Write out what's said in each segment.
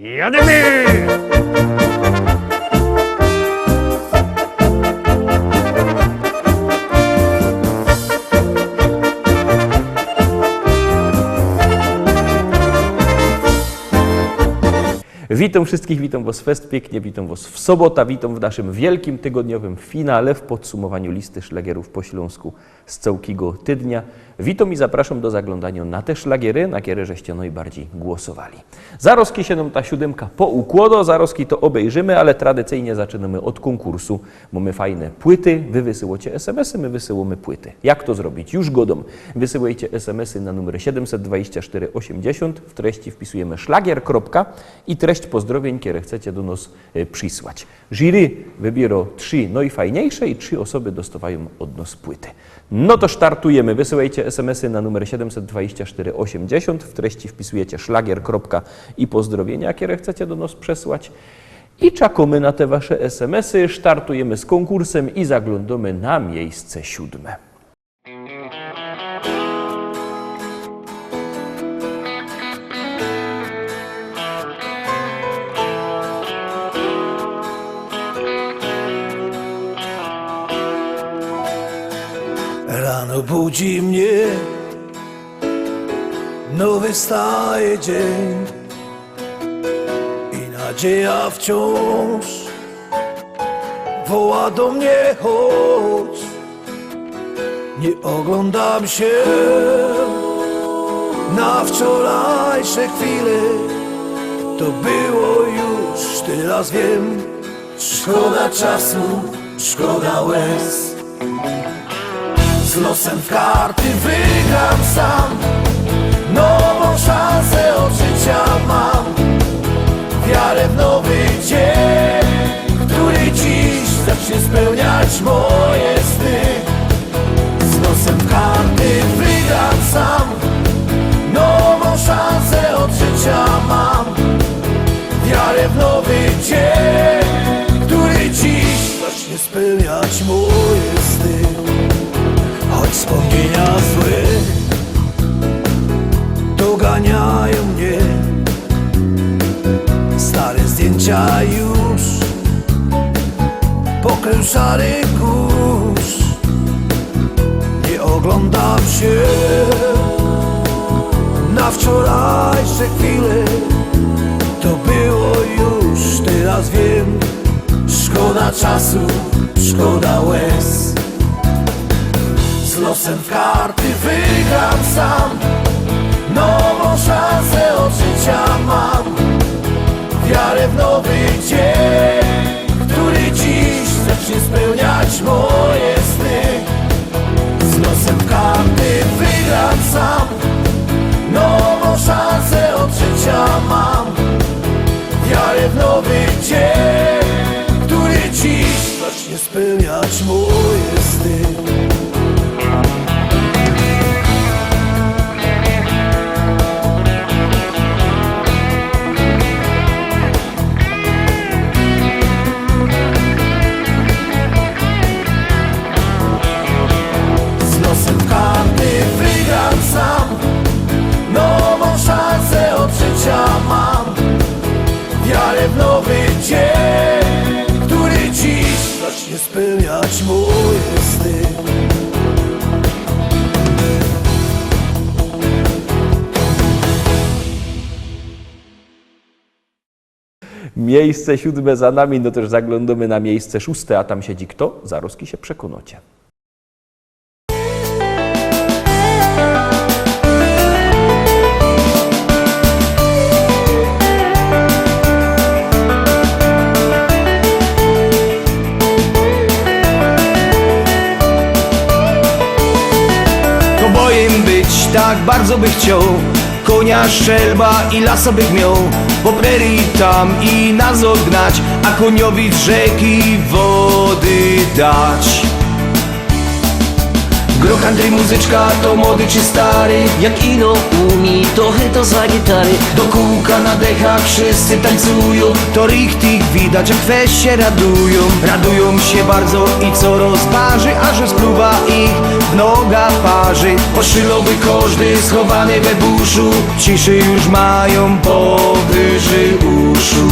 Jademy! Witam wszystkich, witam Was fest pięknie, witam Was w sobota, witam w naszym wielkim tygodniowym finale w podsumowaniu listy szlagierów po śląsku z całkiego tydnia. Witam i zapraszam do zaglądania na te szlagiery, na które żeście najbardziej głosowali. Zaroski się nam ta siódemka poukłada, zaroski to obejrzymy, ale tradycyjnie zaczynamy od konkursu. Mamy fajne płyty, wy wysyłacie SMS-y, my wysyłamy płyty. Jak to zrobić? Już godą. Wysyłajcie SMS-y na numer 72480, w treści wpisujemy szlagier, kropka i treść pozdrowień, które chcecie do nas e, przysłać. Jury wybiera trzy najfajniejsze i trzy osoby dostawają od nas płyty. No to startujemy. Wysyłajcie SMS-y na numer 72480, w treści wpisujecie szlagier, kropka i pozdrowienia, które chcecie do nas przesłać. I czekamy na te wasze SMS-y, startujemy z konkursem i zaglądamy na miejsce siódme. Budzi mnie nowy staje dzień i nadzieja wciąż woła do mnie chodź. Nie oglądam się na wczorajsze chwile, to było już, teraz wiem. Szkoda czasu, szkoda łez. Z losem w karty wygram sam. Nową szansę od życia mam. Wiarę w nowy dzień Który dziś zacznie spełniać moje sny. Z losem w karty wygram sam. Nową szansę od życia mam. Wiarę w nowy dzień Który dziś zacznie spełniać moje sny wspomnienia złe. Doganiają mnie. Stare zdjęcia już. Pokrył szary kurz. Nie oglądam się. Na wczorajsze chwile. To było już, teraz wiem. Szkoda czasu, szkoda łez z losem w karty wygram sam. Nową szansę od życia mam. Wiarę w nowy dzień Który dziś zacznie spełniać moje sny. Z losem w karty wygram sam. Nową szansę od życia mam. Wiarę w nowy dzień Który dziś zacznie spełniać moje sny Miejsce siódme za nami, no też zaglądamy na miejsce szóste, a tam siedzi kto? Zaroski się przekonacie. Tak bardzo by chciał Konia, szczelba i lasa miał. Po prerii tam i nas odgnać A koniowi z rzeki wody dać Gro country muzyczka to młody czy stary? Jak ino umi, to chyto za gitary. Do kółka na dechach wszyscy tańcują. To richtig widać jak weź się radują. Radują się bardzo i co rozważy A że spluwa ich w noga parzy. Poszylowy każdy schowany we buszu. Ciszy już mają powyżej uszu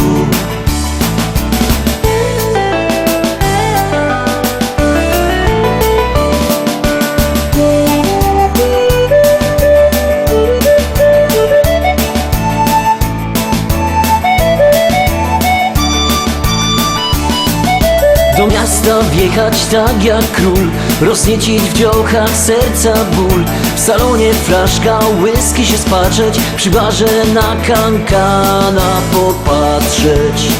Do miasta wjechać tak jak król Rozniecić w dziołchach serca ból. W salonie flaszka whisky się spatrzeć Przy barze na kankana popatrzeć.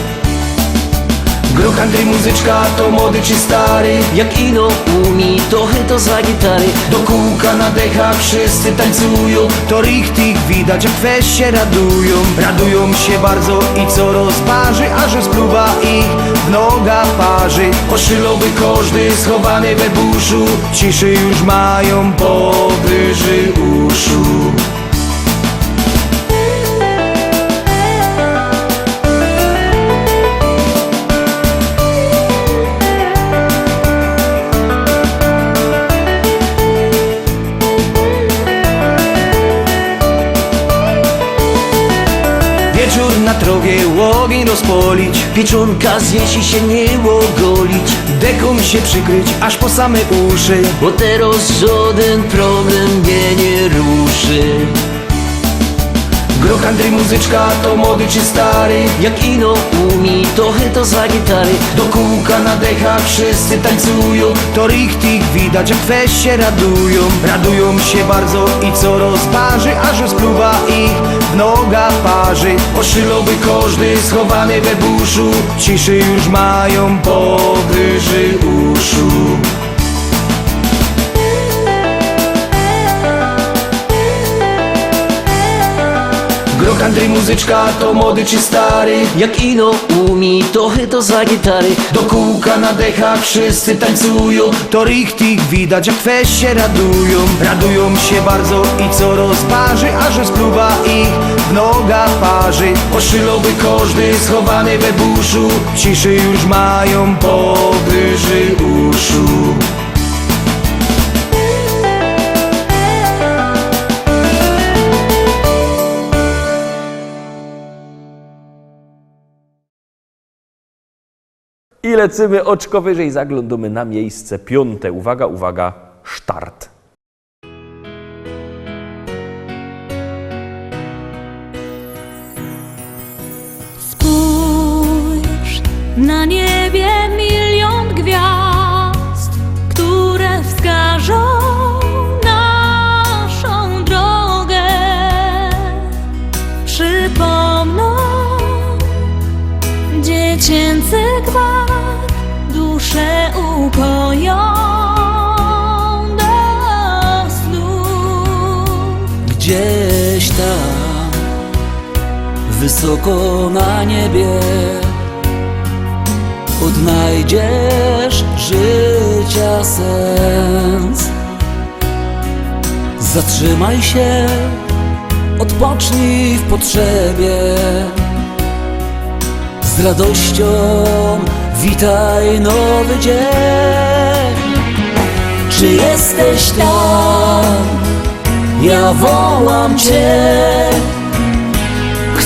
Groch Andrzej muzyczka to młody czy stary? Jak ino umi, to to za gitary Do kółka na dechach wszyscy tańcują. To richtig widać jak weź się radują. Radują się bardzo i co rozparzy A że spluwa ich noga parzy. Oszylowy każdy schowany we buszu. Ciszy już mają powyżej uszu Wieczór na trowie łogień rozpolić. Pieczonka zjeść i się nie ogolić. Deką się przykryć aż po same uszy Bo teraz żaden problem mnie nie ruszy Groch Andrzej muzyczka to młody czy stary? Jak ino umi, to to za gitary Do kółka na dechach wszyscy tańcują. To richtig widać jak weź się radują. Radują się bardzo i co rozparzy A że spluwa ich w noga parzy. Oszylowy każdy schowany we buszu. Ciszy już mają powyżej uszu Andrzej muzyczka to młody czy stary? Jak ino umi, to to za gitary. Do kółka na dechach wszyscy tańcują. To richtig widać jak weź się radują. Radują się bardzo i co rozparzy A że spluwa ich w noga parzy. Oszylowy każdy schowany we buszu. Ciszy już mają powyżej uszu I lecimy oczko wyżej, zaglądamy na miejsce piąte. Uwaga, uwaga, start. Spójrz na niebie milion gwiazd, które wskażą naszą drogę. Przypomną wysoko na niebie, odnajdziesz życia sens. Zatrzymaj się, odpocznij w potrzebie. Z radością witaj nowy dzień. Czy jesteś tam? Ja wołam Cię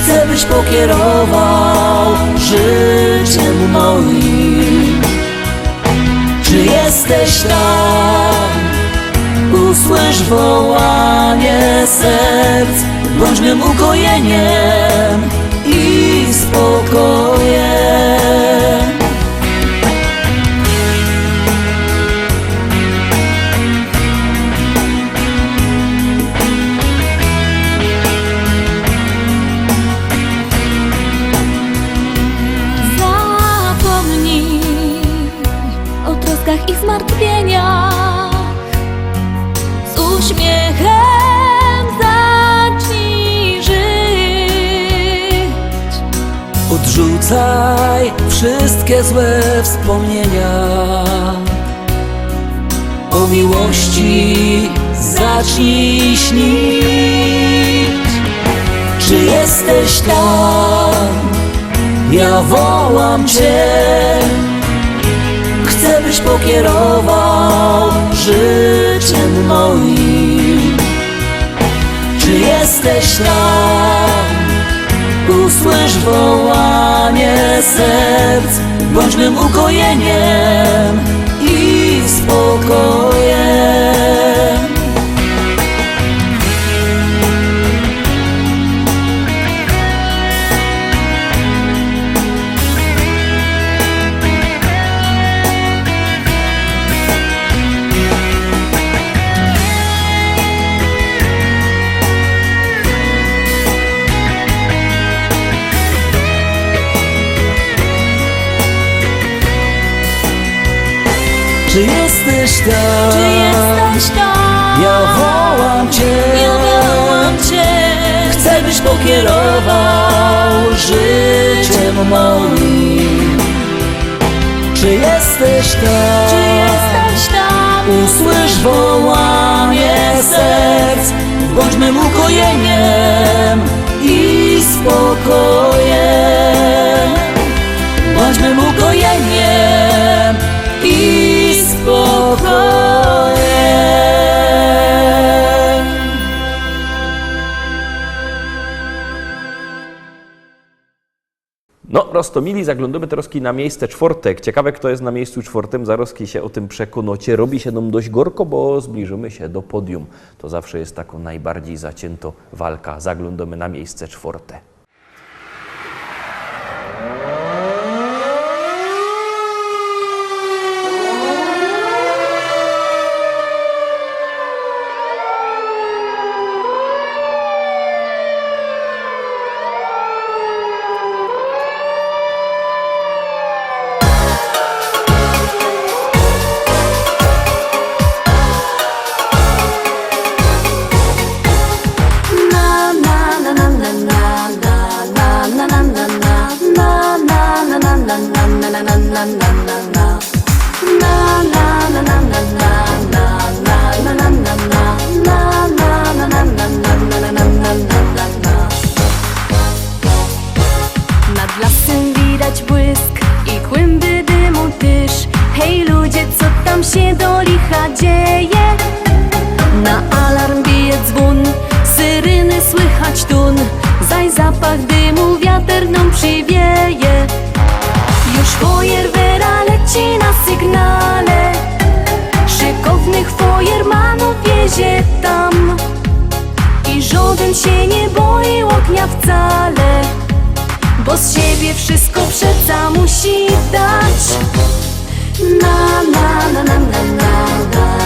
Chcę byś pokierował życiem moim Czy jesteś tam? Usłysz wołanie serc Bądź mym ukojeniem i spokojem wszystkie złe wspomnienia. O miłości zacznij śnić Czy jesteś tam? Ja wołam Cię. Chcę byś pokierował życiem moim. Czy jesteś tam? Usłysz wołanie serc Bądź mym ukojeniem i spokojem jesteś tam? Czy jesteś tam? Ja wołam Cię Ja wołam Cię Chcę byś pokierował życiem moim Czy jesteś tam? Czy jesteś tam? Usłysz wołanie serc Bądź mym ukojeniem i spokojem Bądź mym ukojeniem i spokojem No, Rostomili, zaglądamy teraz na miejsce czwartek. Ciekawe, kto jest na miejscu czwartym, zaraz się o tym przekonacie. Robi się nam dość gorko, bo zbliżymy się do podium. To zawsze jest taką najbardziej zacięto walka. Zaglądamy na miejsce czwarte. Słychać tun Zaś zapach dymu wiatr nam przywieje Już fojerwera leci na sygnale Szykownych fojermanów wiezie tam I żaden się nie boi ognia wcale Bo z siebie wszystko przeca musi dać na na na na na na na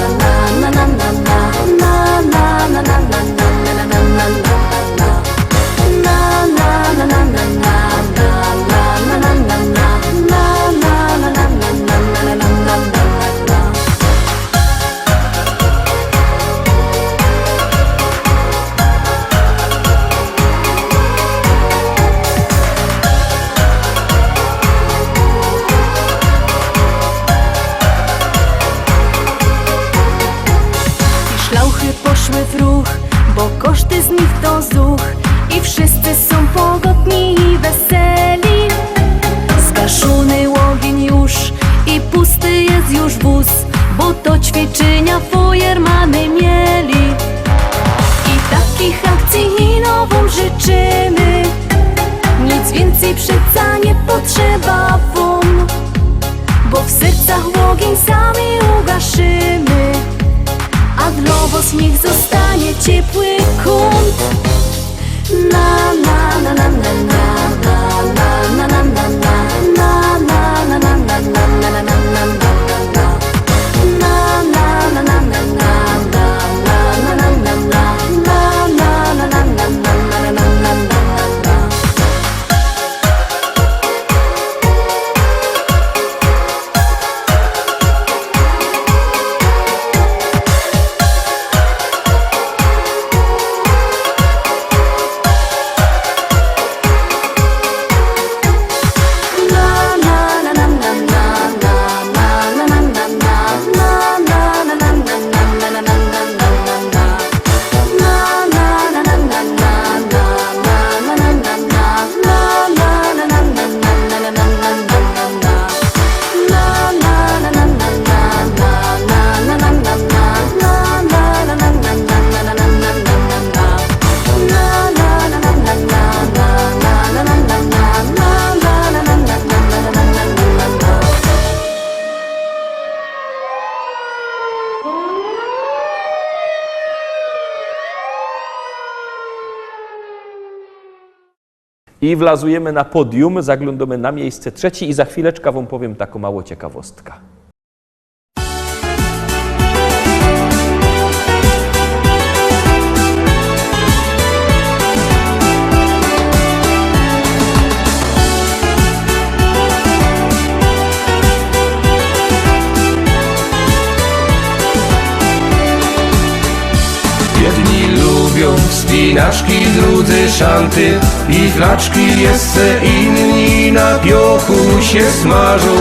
na na na na na na na na na na na na na na na na I ćwiczenia fojermany mieli. I takich akcji i nową życzymy. Nic więcej przeca nie potrzeba wam Bo w sercach ogień sami ugaszymy. A dla niech zostanie ciepły kąt. Na na na na na I wlazujemy na podium, zaglądamy na miejsce trzecie i za chwileczkę Wam powiem taką mało ciekawostka. naszki drudzy szanty I flaczki jeszcze inni na piochu się smażą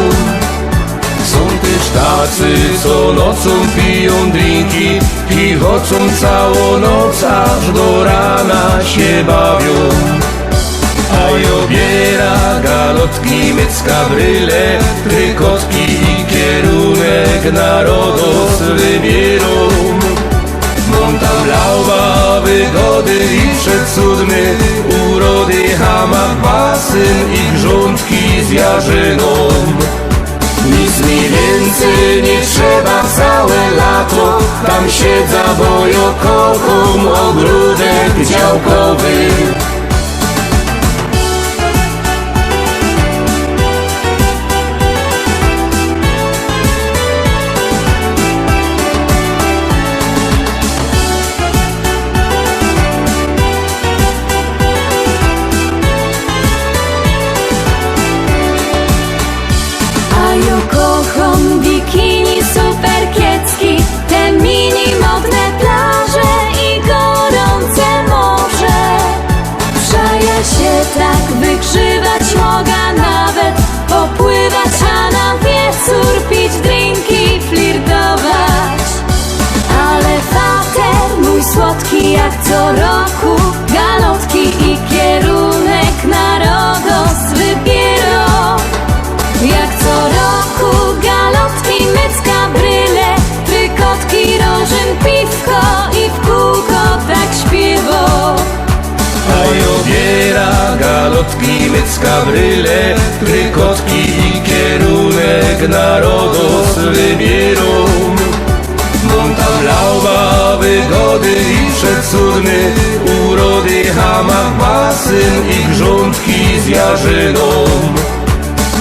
są też tacy, co nocą piją drinki I chodzą całą noc, aż do rana się bawią A obiera galotki, mycka bryle Trykotki i kierunek narodos wybierą Monta lauba, wygody i przecudny Urody, hamak, basyn i grządki z jarzyną. Nic mi więcej nie trzeba całe lato Tam siedza, bo ja kocham ogródek działkowy co roku Galotki i kierunek na Rodos jak co roku galotki, mycka, bryle Trykotki, rożyn, piwko i w kółko tak śpiewo. A obiera galotki, mycka, bryle Trykotki i kierunek narodos wybierą Monta wygody i przecudny. Urody, hamak, basyn i grządki z jarzyną.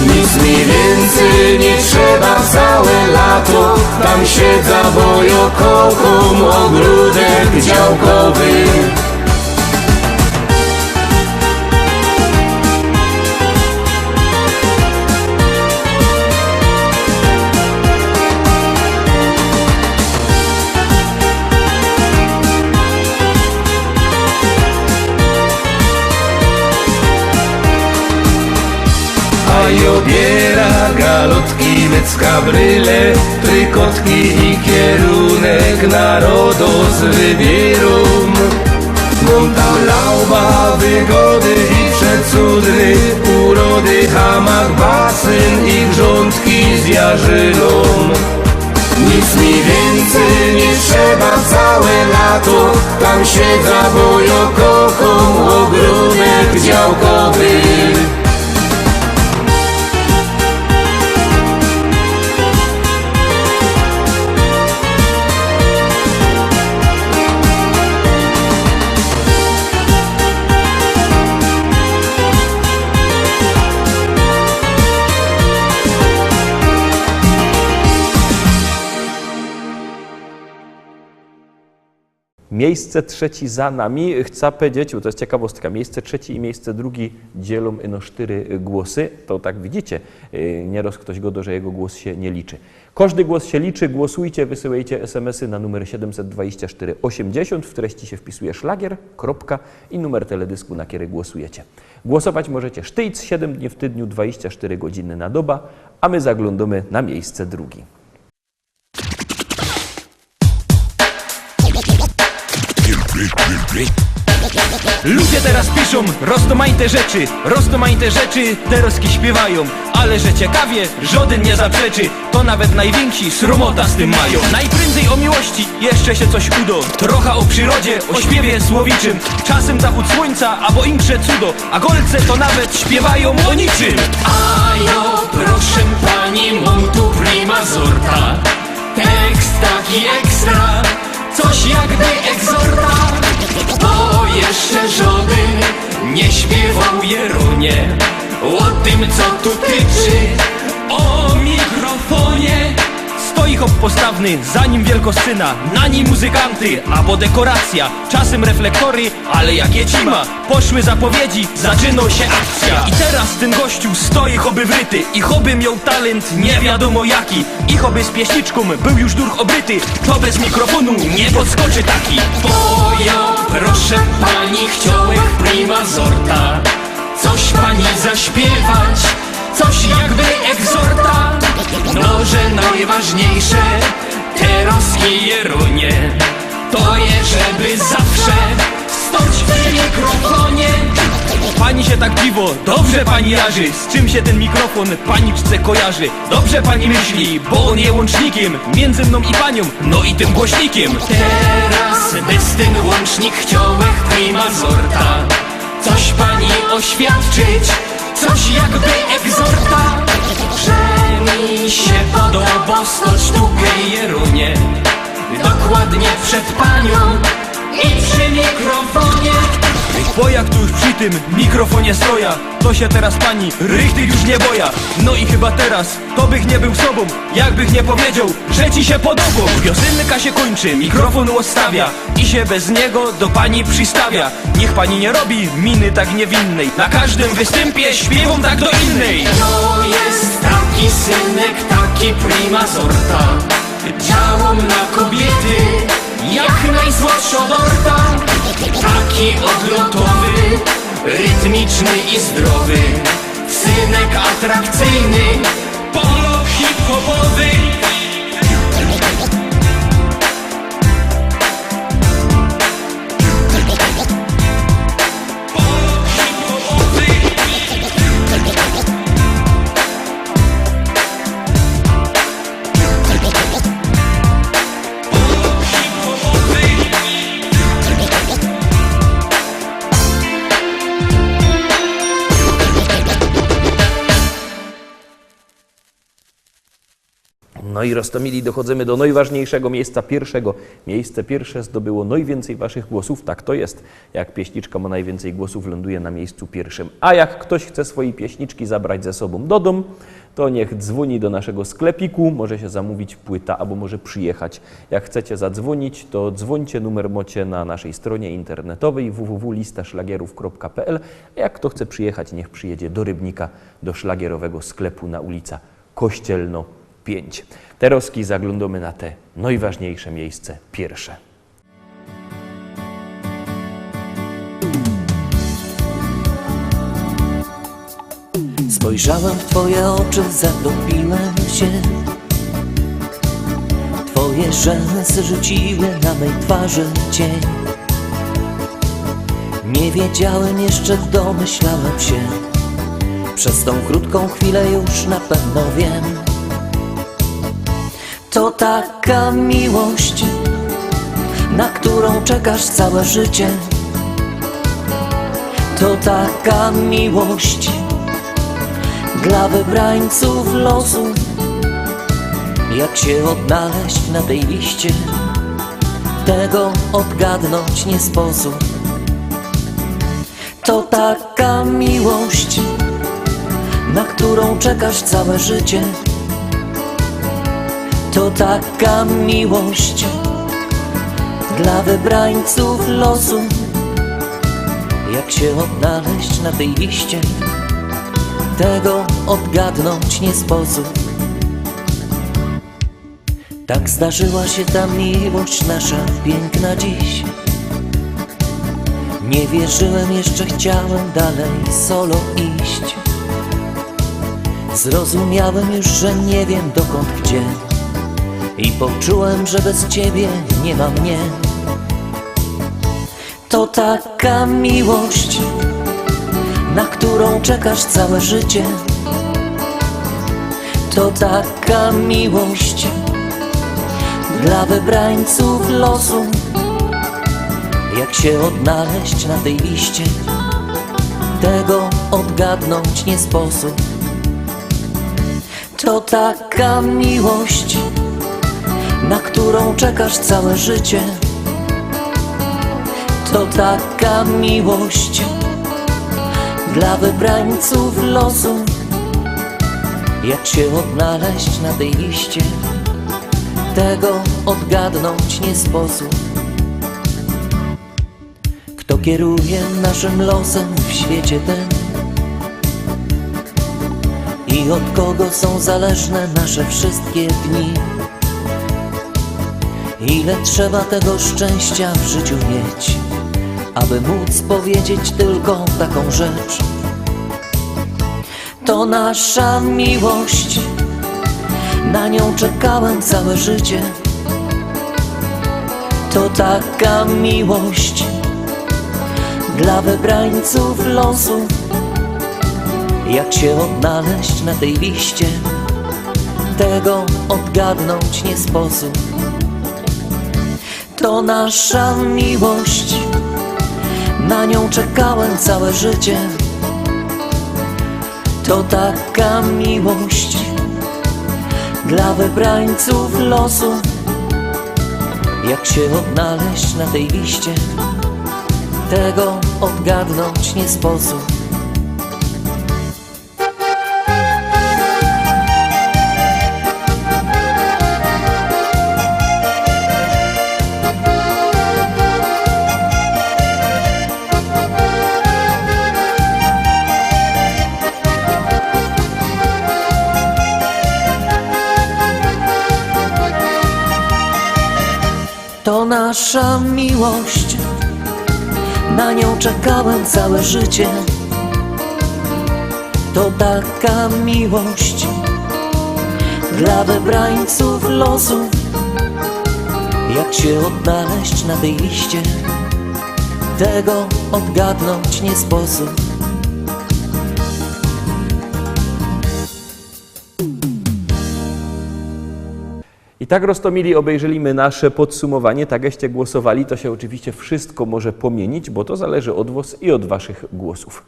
Nic mi więcej nie trzeba całe lato Tam siedza, bo ja kocham ogródek działkowy obiera galotki, mycka, bryle Trykotki i kierunek narodos wybierą Monta lauba, wygody i przecudny Urody, hamak, basyn i grządki z jarzyną. Nic mi więcej nie trzeba całe lato Tam siedza, bo ja kocham ogródek działkowy Miejsce trzeci za nami. Chcę powiedzieć, bo to jest ciekawostka, miejsce trzeci i miejsce drugi dzielą ino cztery głosy. To tak widzicie, yy, nieraz ktoś godo, że jego głos się nie liczy. Każdy głos się liczy, głosujcie, wysyłajcie SMS-y na numer 724 80, w treści się wpisuje szlagier, kropka i numer teledysku, na który głosujecie. Głosować możecie sztyjc 7 dni w tygodniu, 24 godziny na doba, a my zaglądamy na miejsce drugi. Ludzie teraz piszą rozdomaite rzeczy, rozdomaite rzeczy teroski śpiewają Ale że ciekawie, żaden nie zaprzeczy To nawet najwięksi sromota z tym mają Najprędzej o miłości jeszcze się coś udo Trochę o przyrodzie, o śpiewie słowiczym Czasem zachód słońca, albo insze cudo A golce to nawet śpiewają o niczym A jo, proszę pani, mam tu prima sorta Tekst taki ekstra, coś jakby egzorta Bo jeszcze żaden nie śpiewał Jeronie O tym co tu tyczy, o mikrofonie Stoi hop postawny, za nim wielkosyna Na nim muzykanty, albo dekoracja Czasem reflektory, ale jak jecima Poszły zapowiedzi, zaczynał się akcja. I teraz ten gościu stoi choby wryty I choby miał talent nie wiadomo jaki. I choby z pieśniczką był już durch obryty To bez mikrofonu nie podskoczy taki. Bojo, proszę pani, chciałech prima zorta Coś pani zaśpiewać, coś jakby egzorta. No, że najważniejsze, teraz jerunie. To je, żeby zawsze stać przy mikrofonie. Pani się tak dziwo, dobrze pani jarzy Z czym się ten mikrofon paniczce kojarzy? Dobrze pani myśli, bo on je łącznikiem Między mną i panią, no i tym głośnikiem. Teraz bez ten łącznik chciałech prima zorta Coś pani oświadczyć, podoba stać tu gejerunie Dokładnie przed panią i przy mikrofonie. Bo jak tu już przy tym mikrofonie stoja. To się teraz pani rychty już nie boja. No i chyba teraz to bych nie był sobą Jakbych nie powiedział, że ci się podoba Piosenka się kończy, mikrofon odstawia I się bez niego do pani przystawia. Niech pani nie robi miny tak niewinnej. Na każdym występie śpiewam tak do innej. To jest taki synek, taki prima zorta Działam na kobiety, jak najsłodsza dorta. Taki odlotowy, rytmiczny i zdrowy. Synek atrakcyjny, polo hip-hopowy i Rostomili dochodzimy do najważniejszego miejsca pierwszego. Miejsce pierwsze zdobyło najwięcej waszych głosów. Tak to jest. Jak pieśniczka ma najwięcej głosów, ląduje na miejscu pierwszym. A jak ktoś chce swojej pieśniczki zabrać ze sobą do domu, to niech dzwoni do naszego sklepiku, może się zamówić płyta albo może przyjechać. Jak chcecie zadzwonić, to dzwońcie, numer mocie na naszej stronie internetowej www.listaszlagierów.pl. A jak kto chce przyjechać, niech przyjedzie do Rybnika, do szlagierowego sklepu na ulica Kościelno 5. Teraz zaglądamy na te najważniejsze miejsce pierwsze. Spojrzałem w twoje oczy, zatopiłem się Twoje rzęsy rzuciły na mej twarzy cień Nie wiedziałem jeszcze, domyślałem się Przez tą krótką chwilę już na pewno wiem To taka miłość, na którą czekasz całe życie. To taka miłość dla wybrańców losu. Jak się odnaleźć na tej liście? Tego odgadnąć nie sposób. To taka miłość Na którą czekasz całe życie To taka miłość Dla wybrańców losu Jak się odnaleźć na tej liście tego odgadnąć nie sposób. Tak zdarzyła się ta miłość nasza piękna dziś. Nie wierzyłem, jeszcze chciałem dalej solo iść. Zrozumiałem już, że nie wiem dokąd gdzie i poczułem, że bez ciebie nie ma mnie. To taka miłość na którą czekasz całe życie. To taka miłość dla wybrańców losu. Jak się odnaleźć na tej liście, tego odgadnąć nie sposób. To taka miłość, na którą czekasz całe życie. To taka miłość dla wybrańców losu. Jak się odnaleźć na tej liście? Tego odgadnąć nie sposób. Kto kieruje naszym losem w świecie tym I od kogo są zależne nasze wszystkie dni Ile trzeba tego szczęścia w życiu mieć Aby móc powiedzieć tylko taką rzecz? To nasza miłość. Na nią czekałem całe życie. To taka miłość Dla wybrańców losu. Jak się odnaleźć na tej liście? Tego odgadnąć nie sposób to nasza miłość. Na nią czekałem całe życie. To taka miłość Dla wybrańców losu. Jak się odnaleźć na tej liście? Tego odgadnąć nie sposób To nasza miłość. Na nią czekałem całe życie. To taka miłość Dla wybrańców losu. Jak się odnaleźć na tej liście Tego odgadnąć nie sposób I tak Rostomili obejrzeliśmy nasze podsumowanie, tak jakście głosowali, to się oczywiście wszystko może pomienić, bo to zależy od was i od waszych głosów.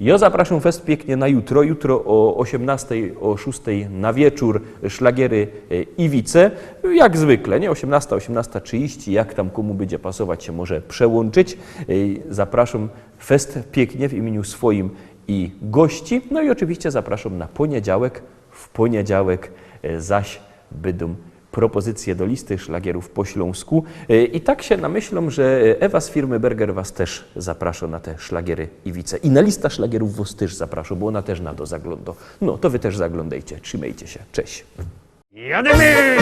Ja zapraszam fest pięknie na jutro. Jutro o 18, o 6 na wieczór szlagiery e, Iwice. Jak zwykle, nie? 18, 18.30, jak tam komu będzie pasować się może przełączyć. E, Zapraszam fest pięknie w imieniu swoim i gości. No i oczywiście zapraszam na poniedziałek. W poniedziałek e, zaś będą propozycje do listy szlagierów po Śląsku. E, I tak się namyślą, że Ewa z firmy Berger Was też zaprasza na te szlagiery Iwice. I na lista szlagierów Was też zaprasza, bo ona też na to zagląda. No, to Wy też zaglądajcie. Trzymajcie się. Cześć. Jademy!